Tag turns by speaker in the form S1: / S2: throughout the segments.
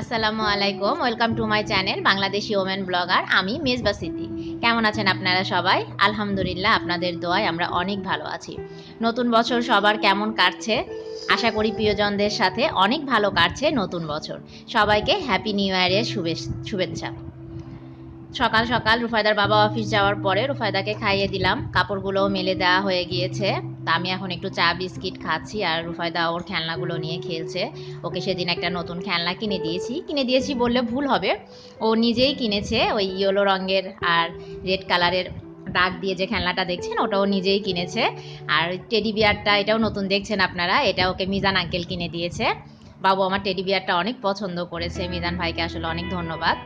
S1: আসসালামু আলাইকুম, welcome to my channel Bangladeshi women blogger, আমি মেজবা সিদ্দি কেমন আছেন আপনারা সবাই? আলহামদুলিল্লাহ, আপনাদের দোয়ায় আমরা অনেক ভালো আছি। নতুন বছর সবার কেমন কাটছে? আশা করি প্রিয়জনদের সাথে অনেক ভালো কাটছে নতুন বছর। সবাইকে হ্যাপি নিউ ইয়ারের শুভেচ্ছা। সকাল সকাল রুফায়দার বাবা অফিস যাওয়ার পরে রুফায়দাকে খাইয়ে দিলাম। কাপড়গুলোও মেলে দেওয়া হয়ে গিয়েছে। তা আমি এখন একটু চা, বিস্কিট খাচ্ছি আর রুফায়দা ওর খেলনাগুলো নিয়ে খেলছে। ওকে সেদিন একটা নতুন খেলনা কিনে দিয়েছি। কিনে দিয়েছি বললে ভুল হবে। ও নিজেই কিনেছে ওই ইয়েলো রঙের আর রেড কালারের দাগ দিয়ে যে খেলনাটা দেখছেন, ওটাও নিজেই কিনেছে। আর টেডি বিয়ারটা এটাও নতুন দেখছেন আপনারা, এটা ওকে মিজান আঙ্কেল কিনে দিয়েছে। বাবু, আমার টেডি বিয়ারটা অনেক পছন্দ করেছে। মিজান ভাইকে আসলে অনেক ধন্যবাদ।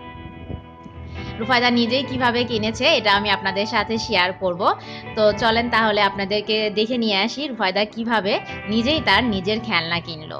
S1: রুফায়দা নিজেই কীভাবে কিনেছে, এটা আমি আপনাদের সাথে শেয়ার করব। তো চলেন তাহলে আপনাদেরকে দেখে নিয়ে আসি রুফায়দা কীভাবে নিজেই তার নিজের খেলনা কিনলো।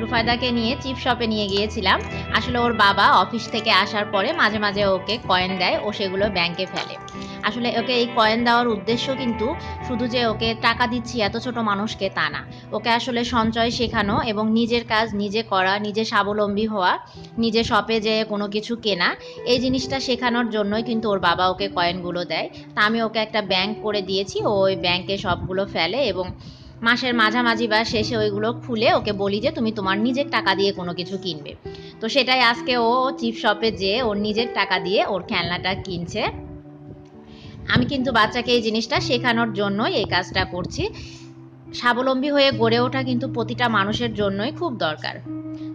S1: রুফায়দাকে নিয়ে চিপ শপে নিয়ে গিয়েছিলাম। আসলে ওর বাবা অফিস থেকে আসার পরে মাঝে মাঝে ওকে কয়েন দেয়, ও সেগুলো ব্যাংকে ফেলে। আসলে ওকে এই কয়েন দেওয়ার উদ্দেশ্য কিন্তু শুধু যে ওকে টাকা দিচ্ছি এত ছোট মানুষকে তা না। ওকে আসলে সঞ্চয় শেখানো এবং নিজের কাজ নিজে করা, নিজে স্বাবলম্বী হওয়া, নিজে শপে যেয়ে কোনো কিছু কেনা, এই জিনিসটা শেখানোর জন্যই কিন্তু ওর বাবা ওকে কয়েনগুলো দেয়। তা আমি ওকে একটা ব্যাংক করে দিয়েছি, ও ওই ব্যাংকে সবগুলো ফেলে এবং মাসের মাঝামাঝি বা শেষে ওইগুলো খুলে ওকে বলি যে, তুমি তোমার নিজের টাকা দিয়ে কোনো কিছু কিনবে। তো সেটাই আজকে ও চিপ শপে যেয়ে ওর নিজের টাকা দিয়ে ওর খেলনাটা কিনছে। আমি কিন্তু বাচ্চাকে এই জিনিসটা শেখানোর জন্যই এই কাজটা করছি। স্বাবলম্বী হয়ে গড়ে ওঠা কিন্তু প্রতিটা মানুষের জন্যই খুব দরকার।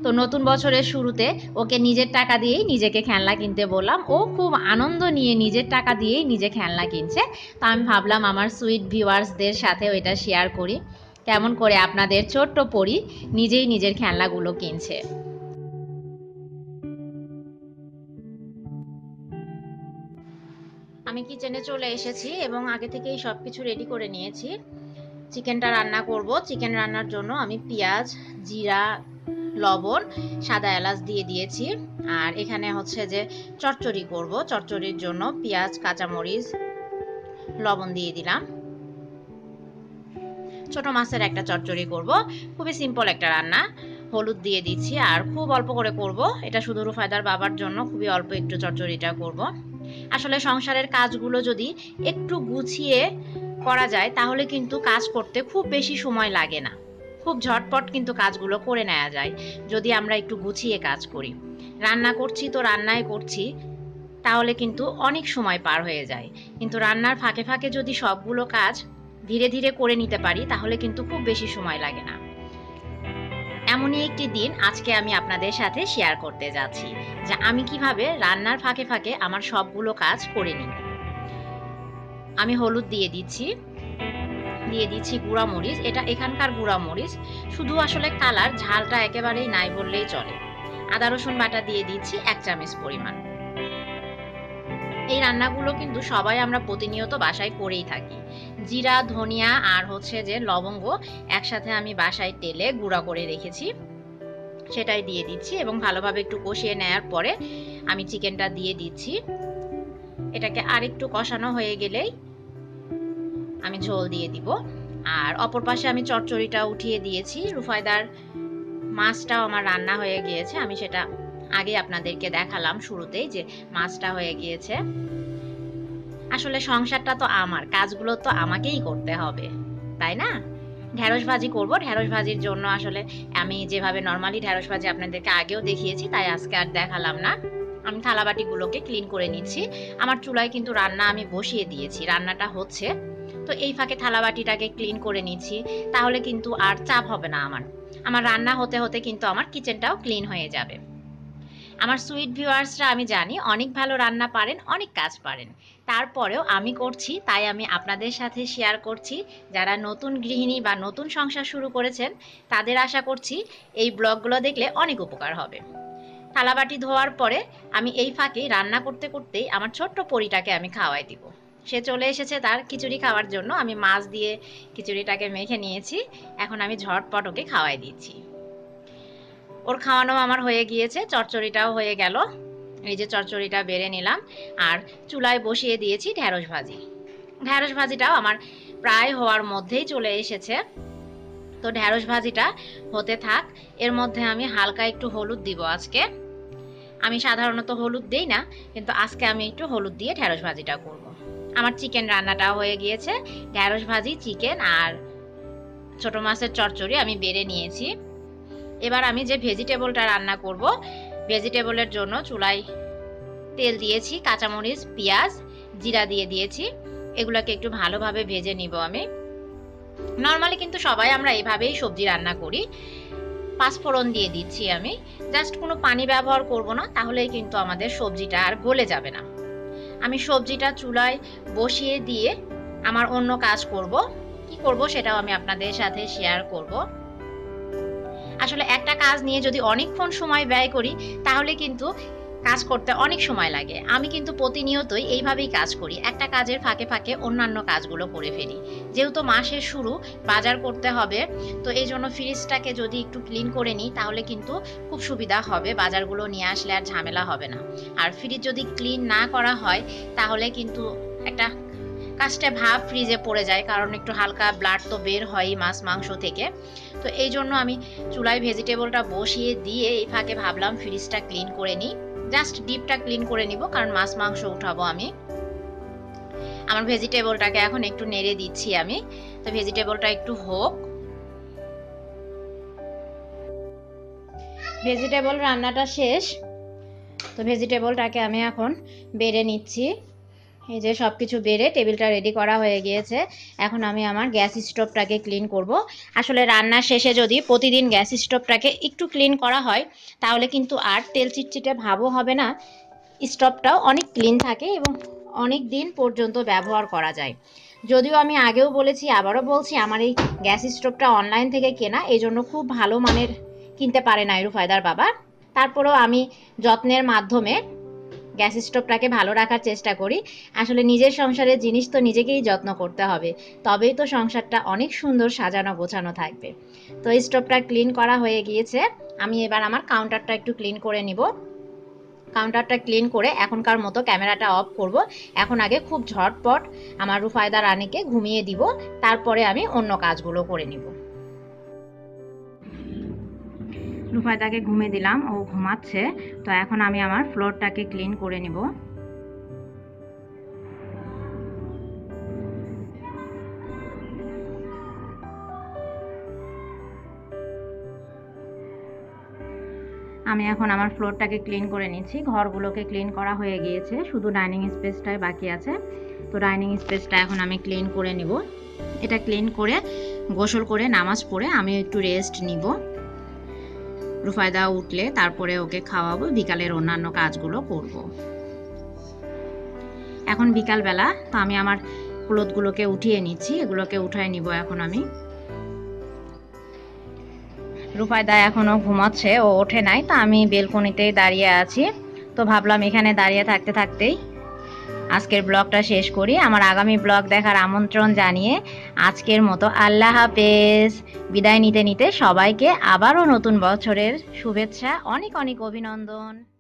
S1: তো নতুন বছরের শুরুতে ওকে নিজের টাকা দিয়েই নিজেকে খেলনা কিনতে বললাম। ও খুব আনন্দ নিয়ে নিজের টাকা দিয়েই নিজে খেলনা কিনছে। তো আমি ভাবলাম আমার সুইট ভিউয়ার্সদের সাথেও এটা শেয়ার করি। কেমন করে আপনাদের ছোট্ট পরি নিজেই নিজের খেলনাগুলো কিনছে। কিচেনে চলে এসেছি এবং আগে থেকেই সব কিছু রেডি করে নিয়েছি। চিকেনটা রান্না করব। চিকেন রান্নার জন্য আমি পেঁয়াজ, জিরা, লবণ, সাদা এলাচ দিয়ে দিয়েছি। আর এখানে হচ্ছে যে চচ্চড়ি করব। চচ্চড়ির জন্য পেঁয়াজ, কাঁচামরিচ, লবণ দিয়ে দিলাম। ছোট মাছের একটা চচ্চড়ি করব। খুবই সিম্পল একটা রান্না। হলুদ দিয়ে দিচ্ছি আর খুব অল্প করে করব। এটা শুধু রুফায়দার বাবার জন্য খুবই অল্প একটু চচ্চড়িটা করব। আসলে সংসারের কাজগুলো যদি একটু গুছিয়ে করা যায়, তাহলে কিন্তু কাজ করতে খুব বেশি সময় লাগে না। খুব ঝটপট কিন্তু কাজগুলো করে নেওয়া যায়, যদি আমরা একটু গুছিয়ে কাজ করি। রান্না করছি তো রান্নায় করছি, তাহলে কিন্তু অনেক সময় পার হয়ে যায়। কিন্তু রান্নার ফাঁকে ফাঁকে যদি সবগুলো কাজ ধীরে ধীরে করে নিতে পারি, তাহলে কিন্তু খুব বেশি সময় লাগে না। এমনই একটি দিন আজকে আমি আপনাদের সাথে শেয়ার করতে যাচ্ছি, যে আমি কীভাবে রান্নার ফাঁকে ফাঁকে আমার সবগুলো কাজ করে নিই আমি হলুদ দিয়ে দিচ্ছি দিয়ে দিচ্ছি গুঁড়া মরিচ। এটা এখানকার গুঁড়া মরিচ, শুধু আসলে কালার, ঝালটা একেবারেই নাই বললেই চলে। আদা রসুন বাটা দিয়ে দিচ্ছি এক চামচ পরিমাণ। এই রান্নাগুলো কিন্তু সবাই আমরা প্রতিনিয়ত বাসায় করেই থাকি। জিরা, ধনিয়া আর হচ্ছে যে লবঙ্গ একসাথে আমি বাসায় তেলে গুঁড়া করে রেখেছি। সেটাই দিয়ে দিচ্ছি এবং ভালোভাবে একটু কষিয়ে নেওয়ার পরে আমি চিকেনটা দিয়ে দিচ্ছি। এটাকে আরেকটু কষানো হয়ে গেলেই আমি ঝোল দিয়ে দিব। আর অপর পাশে আমি চচ্চড়িটা উঠিয়ে দিয়েছি। রুফায়দার মাছটাও আমার রান্না হয়ে গিয়েছে, আমি সেটা আগে আপনাদেরকে দেখালাম শুরুতেই যে মাছটা হয়ে গিয়েছে। আসলে সংসারটা তো আমার, কাজগুলো তো আমাকেই করতে হবে, তাই না? ঢ্যাঁড়স ভাজি করব ঢ্যাঁড়স ভাজির জন্য আসলে আমি যেভাবে নর্মালি ঢ্যাঁড়স ভাজি আপনাদেরকে আগেও দেখিয়েছি, তাই আজকে আর দেখালাম না। আমি থালাবাটিগুলোকে ক্লিন করে নিচ্ছি। আমার চুলায় কিন্তু রান্না আমি বসিয়ে দিয়েছি, রান্নাটা হচ্ছে। তো এই ফাঁকে থালাবাটিটাকে ক্লিন করে নিচ্ছি, তাহলে কিন্তু আর চাপ হবে না আমার। আমার রান্না হতে হতে কিন্তু আমার কিচেনটাও ক্লিন হয়ে যাবে। আমার সুইট ভিউয়ার্সরা আমি জানি, অনেক ভালো রান্না পারেন, অনেক কাজ পারেন। তারপরেও আমি করছি, তাই আমি আপনাদের সাথে শেয়ার করছি। যারা নতুন গৃহিণী বা নতুন সংসার শুরু করেছেন, তাদের আশা করছি এই ব্লগগুলো দেখলে অনেক উপকার হবে। থালাবাটি ধোয়ার পরে আমি এই ফাঁকে রান্না করতে করতেই আমার ছোট্ট পরিটাকে আমি খাওয়াই দিব। সে চলে এসেছে তার খিচুড়ি খাওয়ার জন্য। আমি মাছ দিয়ে খিচুড়িটাকে মেখে নিয়েছি। এখন আমি ঝটপট ওকে খাওয়াই দিচ্ছি। ওর খাওয়ানো আমার হয়ে গিয়েছে, চচ্চড়িটাও হয়ে গেল। এই যে চচ্চড়িটা বেড়ে নিলাম, আর চুলায় বসিয়ে দিয়েছি ঢ্যাঁড়স ভাজি। ঢ্যাঁড়স ভাজিটাও আমার প্রায় হওয়ার মধ্যেই চলে এসেছে। তো ঢ্যাঁড়স ভাজিটা হতে থাক, এর মধ্যে আমি হালকা একটু হলুদ দিব আজকে। আমি সাধারণত হলুদ দিই না, কিন্তু আজকে আমি একটু হলুদ দিয়ে ঢ্যাঁড়স ভাজিটা করব। আমার চিকেন রান্নাটা হয়ে গিয়েছে ঢ্যাঁড়স ভাজি, চিকেন আর ছোট মাছের চচ্চড়ি আমি বেড়ে নিয়েছি। এবার আমি যে ভেজিটেবলটা রান্না করব, ভেজিটেবলের জন্য চুলায় তেল দিয়েছি, কাঁচামরিচ, পেঁয়াজ, জিরা দিয়ে দিয়েছি। এগুলোকে একটু ভালোভাবে ভেজে নিব আমি। নর্মালি কিন্তু সবাই আমরা এইভাবেই সবজি রান্না করি। পাঁচফোড়ন দিয়ে দিচ্ছি আমি। জাস্ট কোনো পানি ব্যবহার করব না, তাহলেই কিন্তু আমাদের সবজিটা আর গলে যাবে না। আমি সবজিটা চুলায় বসিয়ে দিয়ে আমার অন্য কাজ করব। কি করব সেটাও আমি আপনাদের সাথে শেয়ার করব। আসলে একটা কাজ নিয়ে যদি অনেকক্ষণ সময় ব্যয় করি, তাহলে কিন্তু কাজ করতে অনেক সময় লাগে। আমি কিন্তু প্রতিনিয়তই এইভাবেই কাজ করি। একটা কাজের ফাঁকে ফাঁকে অন্যান্য কাজগুলো করে ফেলি। যেহেতু মাসের শুরু, বাজার করতে হবে, তো এই জন্য ফ্রিজটাকে যদি একটু ক্লিন করে নিই, তাহলে কিন্তু খুব সুবিধা হবে। বাজারগুলো নিয়ে আসলে আর ঝামেলা হবে না। আর ফ্রিজ যদি ক্লিন না করা হয়, তাহলে কিন্তু একটা কাজটা ভাব ফ্রিজে পড়ে যায়। কারণ একটু হালকা ব্লাড তো বের হয় মাছ মাংস থেকে। তো এই জন্য আমি চুলায় ভেজিটেবলটা বসিয়ে দিয়ে এই ফাঁকে ভাবলাম ফ্রিজটা ক্লিন করে নিই। জাস্ট ডিপটা ক্লিন করে নিব, কারণ মাছ মাংস উঠাবো আমি। আমার ভেজিটেবলটাকে এখন একটু নেড়ে দিচ্ছি আমি। তো ভেজিটেবলটা একটু হোক। ভেজিটেবল রান্নাটা শেষ। তো ভেজিটেবলটাকে আমি এখন বেড়ে নিচ্ছি। এই যে সব কিছু বেড়ে টেবিলটা রেডি করা হয়ে গিয়েছে, এখন আমি আমার গ্যাস স্টোভটাকে ক্লিন করব। আসলে রান্নার শেষে যদি প্রতিদিন গ্যাস স্টোভটাকে একটু ক্লিন করা হয়, তাহলে কিন্তু আর তেল চিটচিটে ভাবও হবে না। স্টোভটাও অনেক ক্লিন থাকে এবং অনেক দিন পর্যন্ত ব্যবহার করা যায়। যদিও আমি আগেও বলেছি, আবারও বলছি, আমার এই গ্যাস স্টোভটা অনলাইন থেকে কেনা, এই জন্য খুব ভালো মানের কিনতে পারে না ফায়দার বাবা। তারপরেও আমি যত্নের মাধ্যমে গ্যাস স্টোভটাকে ভালো রাখার চেষ্টা করি। আসলে নিজের সংসারের জিনিস তো নিজেকেই যত্ন করতে হবে, তবেই তো সংসারটা অনেক সুন্দর সাজানো গোছানো থাকবে। তো স্টোভটা ক্লিন করা হয়ে গিয়েছে, আমি এবার আমার কাউন্টারটা একটু ক্লিন করে নিব। কাউন্টারটা ক্লিন করে এখনকার মতো ক্যামেরাটা অফ করব। এখন আগে খুব ঝটপট আমার রুফায়দা রানীকে ঘুমিয়ে দিব, তারপরে আমি অন্য কাজগুলো করে নিব। রুফায়দাকে ঘুমিয়ে দিলাম, ও ঘুমাচ্ছে। তো এখন আমি আমার ফ্লোরটাকে ক্লিন করে নিব। আমি এখন আমার ফ্লোরটাকে ক্লিন করে নিচ্ছি। ঘরগুলোকে ক্লিন করা হয়ে গিয়েছে, শুধু ডাইনিং স্পেসটাই বাকি আছে। তো ডাইনিং স্পেসটা এখন আমি ক্লিন করে নিব। এটা ক্লিন করে গোসল করে নামাজ পড়ে আমি একটু রেস্ট নিব। রুফায়দা উঠলে তারপরে ওকে খাওয়াবো, বিকালের অন্যান্য কাজগুলো করব। এখন বিকালবেলা, তো আমি আমার ক্লোথগুলোকে উঠিয়ে নিচ্ছি, এগুলোকে উঠায় নিব এখন আমি রুফায়দা এখনও ঘুমাচ্ছে, ও ওঠে নাই, তো আমি বেলকনিতেই দাঁড়িয়ে আছি তো ভাবলাম এখানে দাঁড়িয়ে থাকতে থাকতেই আজকের ব্লগটা শেষ করি। আমার আগামী ব্লগ দেখার আমন্ত্রণ জানিয়ে আজকের মতো আল্লাহ হাফেজ। বিদায় নিতে নিতে সবাইকে আবারও নতুন বছরের শুভেচ্ছা। অনেক অনেক অভিনন্দন।